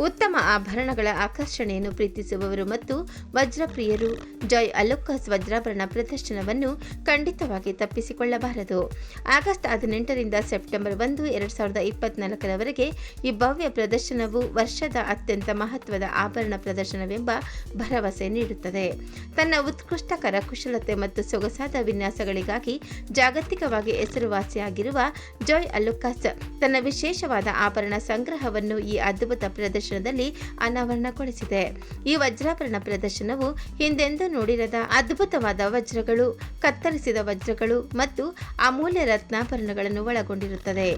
ಉತ್ತಮ ಆಭರಣಗಳ ಆಕರ್ಷಣೆಯನ್ನು ಪ್ರೀತಿಸುವವರು ಮತ್ತು ವಜ್ರಪ್ರಿಯರು. ಜಾಯ್ ಅಲೋಕಸ್ ವಜ್ರಾಭರಣ ಪ್ರದರ್ಶನವನ್ನು ಖಂಡಿತವಾಗಿ ತಪ್ಪಿಸಿಕೊಳ್ಳಬಾರದು. ಆಗಸ್ಟ್ ಹದಿನೆಂಟರಿಂದ ಸೆಪ್ಟೆಂಬರ್ ಒಂದು, ಎರಡು ಸಾವಿರದ ಇಪ್ಪತ್ನಾಲ್ಕರವರೆಗೆ ಈ ಭವ್ಯ ಪ್ರದರ್ಶನವು ವರ್ಷದ ಅತ್ಯಂತ ಮಹತ್ವದ ಆಭರಣ ಪ್ರದರ್ಶನವೆಂಬ ಭರವಸೆ ನೀಡುತ್ತದೆ. ತನ್ನ ಉತ್ಕೃಷ್ಟ ಕರಕುಶಲತೆ ಮತ್ತು ಸೊಗಸಾದ ವಿನ್ಯಾಸಗಳಿಗಾಗಿ ಜಾಗತಿಕವಾಗಿ ಹೆಸರುವಾಸಿಯಾಗಿರುವ ಜಾಯ್ ಅಲುಕಾಸ್ ತನ್ನ ವಿಶೇಷವಾದ ಆಭರಣ ಸಂಗ್ರಹವನ್ನು ಈ ಅದ್ಭುತ ಪ್ರದರ್ಶನದಲ್ಲಿ ಅನಾವರಣಗೊಳಿಸಿದೆ ಈ ವಜ್ರಾಭರಣ ಪ್ರದರ್ಶನವು ಹಿಂದೆಂದೂ ನೋಡಿರದ ಅದ್ಭುತವಾದ ವಜ್ರಗಳು, ಕತ್ತರಿಸಿದ ವಜ್ರಗಳು ಮತ್ತು ಅಮೂಲ್ಯ ರತ್ನಾಭರಣಗಳನ್ನು ಒಳಗೊಂಡಿರುತ್ತದೆ.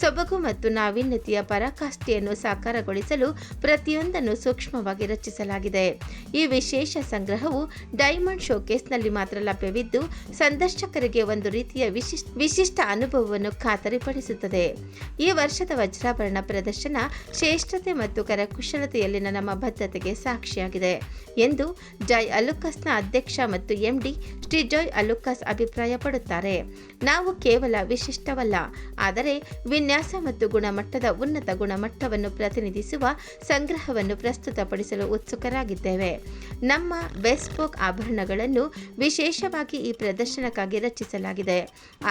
ಸೊಬಗು ಮತ್ತು ನಾವೀನ್ಯತೆಯ ಪರಾಕಾಷ್ಠೆಯನ್ನು ಸಾಕಾರಗೊಳಿಸಲು ಪ್ರತಿಯೊಂದನ್ನು ಸೂಕ್ಷ್ಮವಾಗಿ ರಚಿಸಲಾಗಿದೆ. ಈ ವಿಶೇಷ ಸಂಗ್ರಹವು ಡೈಮಂಡ್ ಶೋಕೇಸ್ನಲ್ಲಿ ಮಾತ್ರ ಲಭ್ಯವಿದ್ದು, ಸಂದರ್ಶಕರಿಗೆ ಒಂದು ರೀತಿಯ ವಿಶಿಷ್ಟ ವಿಶಿಷ್ಟ ಅನುಭವವನ್ನು ಖಾತರಿಪಡಿಸುತ್ತದೆ. ಈ ವರ್ಷದ ವಜ್ರಾಭರಣ ಪ್ರದರ್ಶನ ಶ್ರೇಷ್ಠತೆ ಮತ್ತು ಕರಕುಶಲತೆಯಲ್ಲಿನ ನಮ್ಮ ಬದ್ಧತೆಗೆ ಸಾಕ್ಷಿಯಾಗಿದೆ ಎಂದು ಜಾಯ್ ಅಲುಕಸ್ನ ಅಧ್ಯಕ್ಷ ಮತ್ತು ಎಂಡಿ ಶ್ರೀ ಜಾಯ್ ಅಲುಕಸ್ ಅಭಿಪ್ರಾಯಪಡುತ್ತಾರೆ. ನಾವು ಕೇವಲ ವಿಶಿಷ್ಟವಲ್ಲ, ಆದರೆ ವಿನ್ಯಾಸ ಮತ್ತು ಗುಣಮಟ್ಟದ ಉನ್ನತ ಗುಣಮಟ್ಟವನ್ನು ಪ್ರತಿನಿಧಿಸುವ ಸಂಗ್ರಹವನ್ನು ಪ್ರಸ್ತುತಪಡಿಸಲು ಉತ್ಸುಕರಾಗಿದ್ದೇವೆ. ನಮ್ಮ ಬೆಸ್ಪೋಕ್ ಆಭರಣಗಳನ್ನು ವಿಶೇಷವಾಗಿ ಈ ಪ್ರದರ್ಶನಕ್ಕಾಗಿ ರಚಿಸಲಾಗಿದೆ.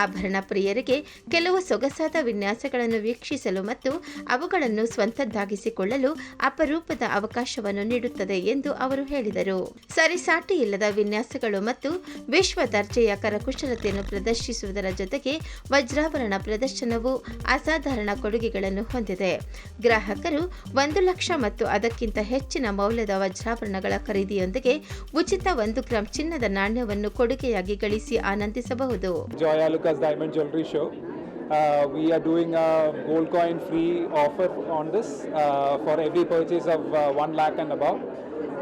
ಆಭರಣ ಪ್ರಿಯರಿಗೆ ಕೆಲವು ಸೊಗಸಾದ ವಿನ್ಯಾಸಗಳನ್ನು ವೀಕ್ಷಿಸಲು ಮತ್ತು ಅವುಗಳನ್ನು ಸ್ವಂತದ್ದಾಗಿಸಿಕೊಳ್ಳಲು ಅಪರೂಪದ ಅವಕಾಶವನ್ನು ನೀಡುತ್ತದೆ ಎಂದು ಅವರು ಹೇಳಿದರು. ಸರಿಸಾಟಿ ಇಲ್ಲದ ವಿನ್ಯಾಸಗಳು ಮತ್ತು ವಿಶ್ವ ದರ್ಜೆಯ ಕರಕುಶಲತೆಯನ್ನು ಪ್ರದರ್ಶಿಸುವುದರ ಜೊತೆಗೆ ವಜ್ರಾಭರಣ ಪ್ರದರ್ಶನವು ಅಸಾಧಾರಣ ಕೊಡುಗೆಗಳನ್ನು ಹೊಂದಿದೆ. ಗ್ರಾಹಕರು ಒಂದು ಲಕ್ಷ ಮತ್ತು ಅದಕ್ಕಿಂತ ಹೆಚ್ಚಿನ ಮೌಲ್ಯದ ವಜ್ರಾಭರಣಗಳ ಖರೀದಿಯೊಂದಿಗೆ ಉಚಿತ ಒಂದು ಗ್ರಾಂ ಚಿನ್ನದ ನಾಣ್ಯವನ್ನು ಕೊಡುಗೆಯಾಗಿ ಗಳಿಸಿ ಆನಂದಿಸಬಹುದು. Uh, we are doing a gold coin free offer on this uh, for every purchase of uh, 1 lakh and above.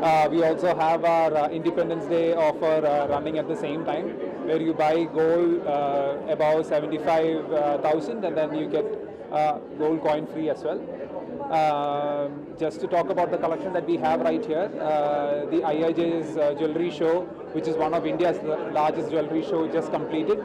Uh, we also have our uh, Independence Day offer uh, running at the same time where you buy gold above 75,000 and then you get gold coin free as well. Um, just to talk about the collection that we have right here, uh, the IIJ's uh, jewelry show, which is one of India's largest jewelry show, just completed,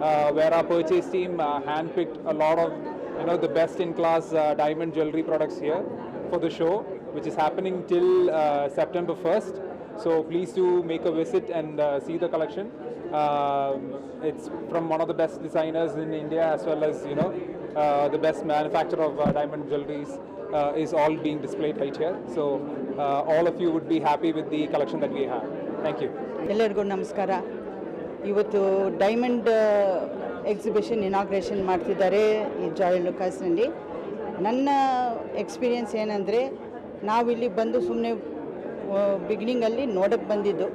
uh, where our purchase team uh, handpicked a lot of you know the best-in-class uh, diamond jewelry products here for the show, which is happening till uh, September 1st. So please do make a visit and uh, see the collection. Um, it's from one of the best designers in India as well as you know uh, the best manufacturer of uh, diamond jewelries uh, is all being displayed right here. So uh, all of you would be happy with the collection that we have. Thank you. ಎಲ್ಲರಿಗೂ ನಮಸ್ಕಾರ ಇವತ್ತು diamond exhibition inauguration ಮಾಡ್ತಿದ್ದಾರೆ ಈ ಜಾಯ್ ಲುಕಾಸ್ನಲ್ಲಿ ನನ್ನ experience ಏನಂದರೆ ನಾವಿಲ್ಲಿ ಬಂದು ಸುಮ್ಮನೆ ಬಿಗಿನಿಂಗಲ್ಲಿ ನೋಡೋಕ್ಕೆ ಬಂದಿದ್ದು.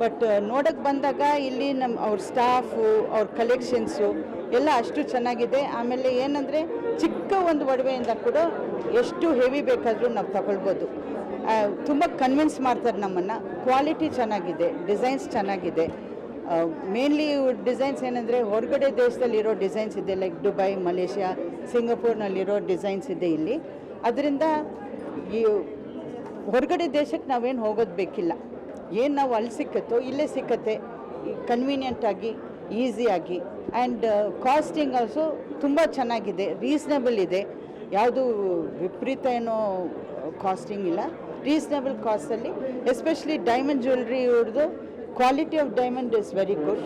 ಬಟ್ ನೋಡೋಕ್ಕೆ ಬಂದಾಗ ಇಲ್ಲಿ ನಮ್ಮ ಅವ್ರ ಸ್ಟಾಫು ಅವ್ರ ಕಲೆಕ್ಷನ್ಸು ಎಲ್ಲ ಅಷ್ಟು ಚೆನ್ನಾಗಿದೆ. ಆಮೇಲೆ ಏನಂದರೆ ಚಿಕ್ಕ ಒಂದು ಒಡವೆಯಿಂದ ಕೂಡ ಎಷ್ಟು ಹೆವಿ ಬೇಕಾದರೂ ನಾವು ತಗೊಳ್ಬೋದು. ತುಂಬ ಕನ್ವಿನ್ಸ್ ಮಾಡ್ತಾರೆ ನಮ್ಮನ್ನು. ಕ್ವಾಲಿಟಿ ಚೆನ್ನಾಗಿದೆ ಡಿಸೈನ್ಸ್ ಚೆನ್ನಾಗಿದೆ. ಮೇನ್ಲಿ ಡಿಸೈನ್ಸ್ ಏನಂದರೆ ಹೊರಗಡೆ ದೇಶದಲ್ಲಿರೋ ಡಿಸೈನ್ಸ್ ಇದೆ ಲೈಕ್ ದುಬೈ ಮಲೇಷ್ಯಾ ಸಿಂಗಪೂರ್ನಲ್ಲಿರೋ ಡಿಸೈನ್ಸ್ ಇದೆ ಇಲ್ಲಿ. ಅದರಿಂದ ಈ ಹೊರಗಡೆ ದೇಶಕ್ಕೆ ನಾವೇನು ಹೋಗೋದು ಬೇಕಿಲ್ಲ. ಏನು ನಾವು ಅಲ್ಲಿ ಸಿಕ್ಕತ್ತೋ ಇಲ್ಲೇ ಸಿಕ್ಕತ್ತೆ. ಕನ್ವೀನಿಯೆಂಟಾಗಿ ಈಸಿಯಾಗಿ ಆ್ಯಂಡ್ ಕಾಸ್ಟಿಂಗ್ ಆಲ್ಸೋ ತುಂಬ ಚೆನ್ನಾಗಿದೆ ರೀಸ್ನಬಲ್ ಇದೆ. ಯಾವುದು ವಿಪರೀತ ಏನೋ ಕಾಸ್ಟಿಂಗ್ ಇಲ್ಲ. ರೀಸ್ನಬಲ್ ಕಾಸ್ಟಲ್ಲಿ ಎಸ್ಪೆಷಲಿ ಡೈಮಂಡ್ ಜ್ಯುವೆಲ್ರಿ ಇವ್ರದ್ದು quality of diamond is very good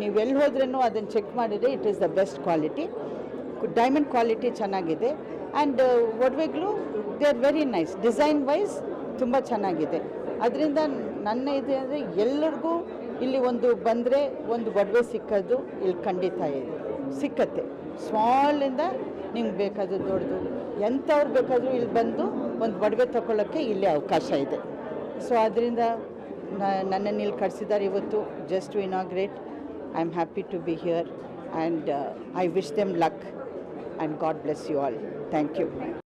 ನೀವು ಎಲ್ಲಿ ಹೋದ್ರೂ ಅದನ್ನು ಚೆಕ್ ಮಾಡಿದರೆ it is the best quality diamond quality ಚೆನ್ನಾಗಿದೆ. And ಒಡವೆಗಳು they are very nice design wise ತುಂಬ ಚೆನ್ನಾಗಿದೆ. ಅದರಿಂದ ನನ್ನ ಇದೆ ಅಂದರೆ ಎಲ್ಲರಿಗೂ ಇಲ್ಲಿ ಒಂದು ಬಂದರೆ ಒಂದು ಒಡವೆ ಸಿಕ್ಕೋದು ಇಲ್ಲಿ ಖಂಡಿತ ಇದೆ. ಸಿಕ್ಕತ್ತೆ. ಸ್ಮಾಲಿಂದ ನಿಮ್ಗೆ ಬೇಕಾದರೂ ದೊಡ್ಡದು. ಎಂಥವ್ರು ಬೇಕಾದರೂ ಇಲ್ಲಿ ಬಂದು ಒಂದು ಒಡವೆ ತಗೊಳ್ಳೋಕ್ಕೆ ಇಲ್ಲಿ ಅವಕಾಶ ಇದೆ. ಸೊ ಅದರಿಂದ ನನ್ನನ್ನು ಇಲ್ಲಿ ಕಳಿಸಿದ್ದಾರೆ ಇವತ್ತು. Just to inaugurate I am happy to be here and I wish them luck and God bless you all. Thank you.